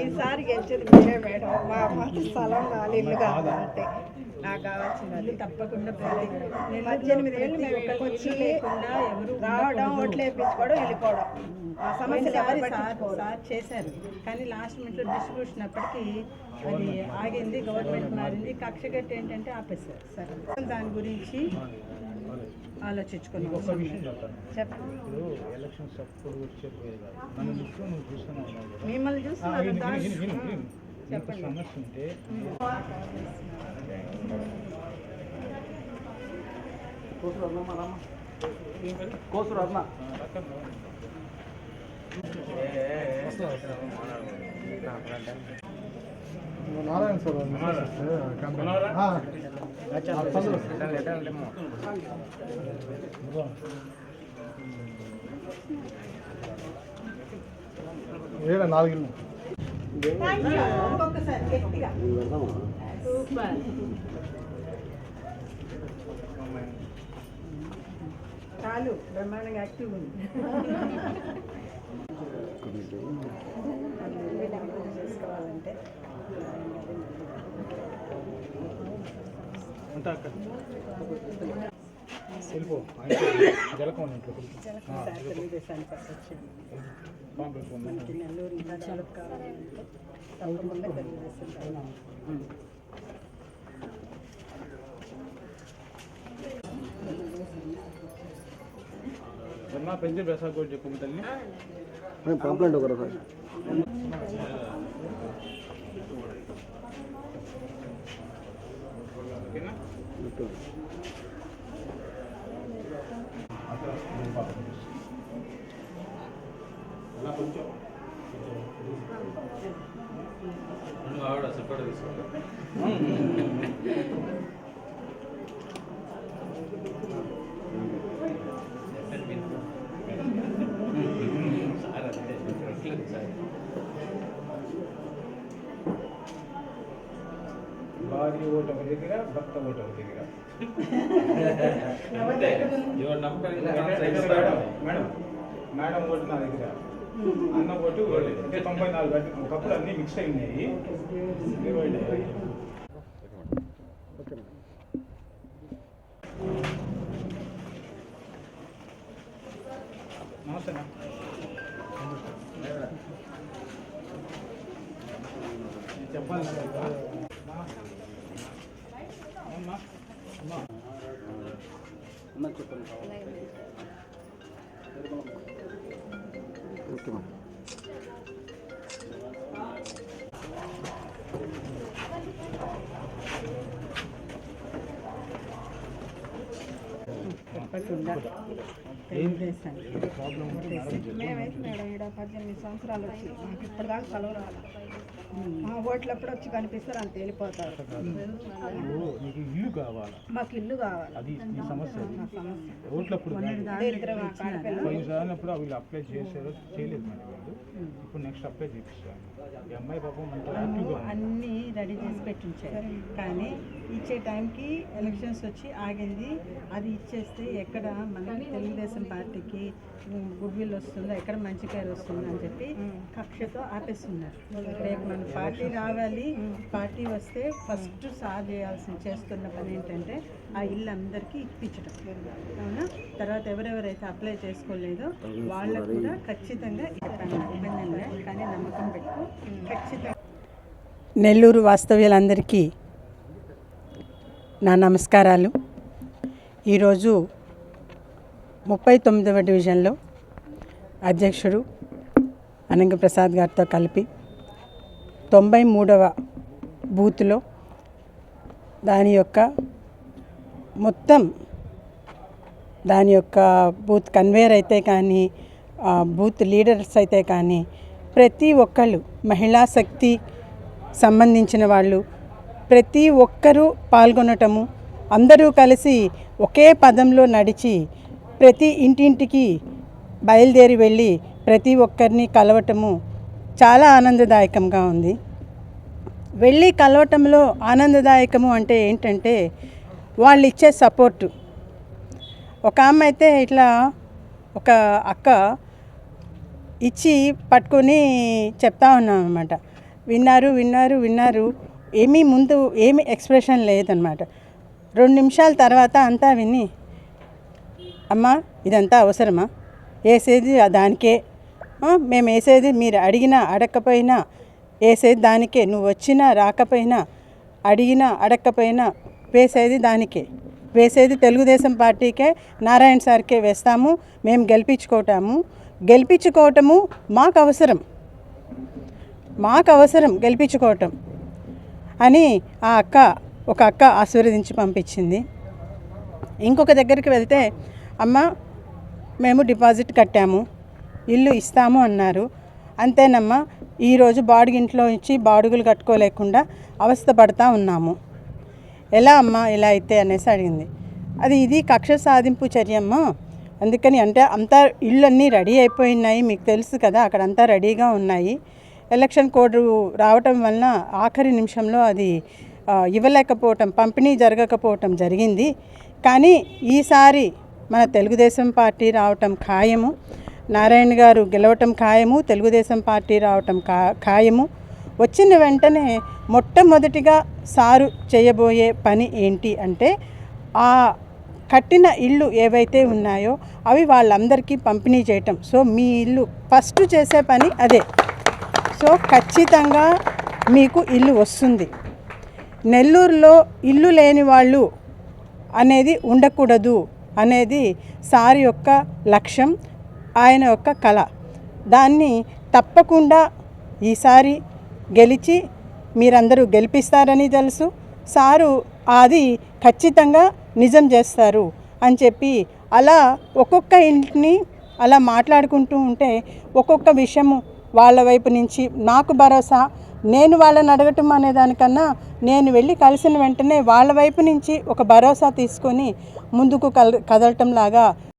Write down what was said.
ఈసారి గెలిచేది మీరే మేడం. మా మాకు స్థలం కావాలి ఇల్లు అంటే నాకు కావాల్సినది. తప్పకుండా పద్దెనిమిది ఏళ్ళు మేము ఇక్కడికి వచ్చి రావడం ఓట్లు వేయించుకోవడం వెళ్ళిపోవడం. ఆ సమస్యలు ఎవరు సార్ చేశారు. కానీ లాస్ట్ మినిట్లో డిస్ట్రిబ్యూషన్ అప్పటికి అది ఆగింది గవర్నమెంట్ మారింది. కక్ష కట్టి ఏంటంటే ఆపేశారు. సరే. దాని గురించి ఆలోచించుకున్నాం మిమ్మల్ని చూస్తున్నారు. విను, దాని- విను, విను, విను. నీకు సమస్య ఉంటే నారాయణ సార్ ఏడా నాలుగు ఇల్లు ఇంకొకసారి గట్టిగా చాలు బ్రహ్మాండంగా యాక్టివ్ ఉంది చేసుకోవాలంటే అంతా మనకి నెల్లూరు ఇంకా డెవలప్ కావాలంటే తప్పకుండా తెలుగుదేశం కావాలి. జన్మ పెంచి ప్రసాద్ కూడా చెప్పు తల్లి. కంప్లైంట్ ఒకరు సార్ ఓకేనా భార్య ఓటు ఒక దగ్గర భర్త ఓటు ఒక దగ్గర మేడం మేడం ఓటు నా దగ్గర. అన్న ఓటు అంటే తొంభై నాలుగు అంటే ఒకప్పుడు అన్నీ మిక్స్ అయినాయి. Okay madam. మేమైతే మేడం ఇక్కడ పద్దెనిమిది సంవత్సరాలు వచ్చి. మాకు ఇప్పటిదాకా సెలవు రాలి మా ఓట్లు ఎప్పుడు వచ్చి కనిపిస్తారు అంత వెళ్ళిపోతారు. నీకు ఇల్లు కావాలా? మాకు ఇల్లు కావాలి. అది నీ సమస్య. ఓట్లప్పుడు వీళ్ళు అప్లై చేశారో చేయలేదు మేడం వాళ్ళు. ఇప్పుడు నెక్స్ట్ అప్లై చేపిస్తాను ఈ అమ్మాయి పాపం అన్నీ రెడీ చేసి పెట్టించారు. కానీ ఇచ్చే టైంకి ఎలక్షన్స్ వచ్చి ఆగింది. అది ఇచ్చేస్తే ఎక్కడ మనకి తెలుగుదేశం పార్టీకి గుడ్ విల్ వస్తుందో ఎక్కడ మంచి పేరు వస్తుందో అని చెప్పి కక్షతో ఆపేస్తున్నారు. రేపు మన పార్టీ రావాలి. పార్టీ వస్తే ఫస్ట్ సార్ చేయాల్సి చేస్తున్న పని ఏంటంటే ఆ ఇల్లు అందరికీ ఇప్పించడం అవునా? తర్వాత ఎవరెవరైతే అప్లై చేసుకోలేదో వాళ్ళకు కూడా ఖచ్చితంగా చెప్పాను కానీ నమ్మకం పెట్టుకో. ఖచ్చితంగా. నెల్లూరు వాస్తవ్యులందరికీ నా నమస్కారాలు. ఈరోజు ముప్పై తొమ్మిదవ డివిజన్లో అధ్యక్షుడు అనంగ ప్రసాద్ గారితో కలిపి తొంభై మూడవ బూత్లో దాని యొక్క మొత్తం దాని యొక్క బూత్ కన్వేయర్ అయితే కానీ బూత్ లీడర్స్ అయితే కానీ ప్రతి ఒక్కళ్ళు మహిళా శక్తి సంబంధించిన వాళ్ళు ప్రతి ఒక్కరూ పాల్గొనటము అందరూ కలిసి ఒకే పదంలో నడిచి ప్రతి ఇంటింటికి బయలుదేరి వెళ్ళి ప్రతి ఒక్కరిని కలవటము చాలా ఆనందదాయకంగా ఉంది. వెళ్ళి కలవటంలో ఆనందదాయకము అంటే ఏంటంటే వాళ్ళు ఇచ్చే సపోర్టు. ఒక ఆమె అయితే ఇట్లా ఒక అక్క ఇచ్చి పట్టుకొని చెప్తా ఉన్నాం అనమాట విన్నారు విన్నారు విన్నారు. ఏమీ ముందు ఏమీ ఎక్స్ప్రెషన్ లేదనమాట రెండు నిమిషాల తర్వాత అంతా విని అమ్మా ఇదంతా అవసరమా? వేసేది దానికే మేము వేసేది మీరు అడిగినా అడగకపోయినా వేసేది దానికే. నువ్వు వచ్చినా రాకపోయినా అడిగినా అడగకపోయినా వేసేది దానికే. వేసేది తెలుగుదేశం పార్టీకే నారాయణ సార్కే వేస్తాము మేము గెలిపించుకోవటము. గెలిపించుకోవటము మాకు అవసరం. మాకు అవసరం గెలిపించుకోవటం అని ఆ అక్క ఒక అక్క ఆశీర్వదించి పంపించింది. ఇంకొక దగ్గరికి వెళ్తే అమ్మ మేము డిపాజిట్ కట్టాము. ఇల్లు ఇస్తాము అన్నారు. అంతేనమ్మా ఈరోజు బాడుగింట్లో ఇచ్చి బాడుగులు కట్టుకోలేకుండా అవస్థ పడతా ఉన్నాము. ఎలా అమ్మా ఇలా అయితే అనేసి అడిగింది. అది ఇది కక్ష సాధింపు చర్యమ్మ. అందుకని అంటే అంతా ఇళ్ళు అన్నీ రెడీ అయిపోయినాయి మీకు తెలుసు కదా అక్కడ అంతా రెడీగా ఉన్నాయి. ఎలక్షన్ కోడ్ రావటం వలన ఆఖరి నిమిషంలో అది ఇవ్వలేకపోవటం పంపిణీ జరగకపోవటం జరిగింది. కానీ ఈసారి మన తెలుగుదేశం పార్టీ రావటం ఖాయము. నారాయణ గారు గెలవటం ఖాయము తెలుగుదేశం పార్టీ రావటం ఖా ఖాయము. వచ్చిన వెంటనే మొట్టమొదటిగా సారు చేయబోయే పని ఏంటి అంటే ఆ కట్టిన ఇళ్ళు ఏవైతే ఉన్నాయో అవి వాళ్ళందరికీ పంపిణీ చేయటం. సో మీ ఇల్లు ఫస్ట్ చేసే పని అదే. సో ఖచ్చితంగా మీకు ఇల్లు వస్తుంది. నెల్లూరులో ఇల్లు లేని వాళ్ళు అనేది ఉండకూడదు అనేది సార్ యొక్క లక్ష్యం. ఆయన యొక్క కళ. దాన్ని తప్పకుండా ఈసారి గెలిచి మీరందరూ గెలిపిస్తారని తెలుసు. సారు అది ఖచ్చితంగా నిజం చేస్తారు అని చెప్పి అలా ఒక్కొక్క ఇంటిని అలా మాట్లాడుకుంటూ ఉంటే ఒక్కొక్క విషయము వాళ్ళ వైపు నుంచి నాకు భరోసా నేను వాళ్ళని అడగటం అనే దానికన్నా నేను వెళ్ళి కలిసిన వెంటనే వాళ్ళ వైపు నుంచి ఒక భరోసా తీసుకొని ముందుకు కల కదలటం లాగా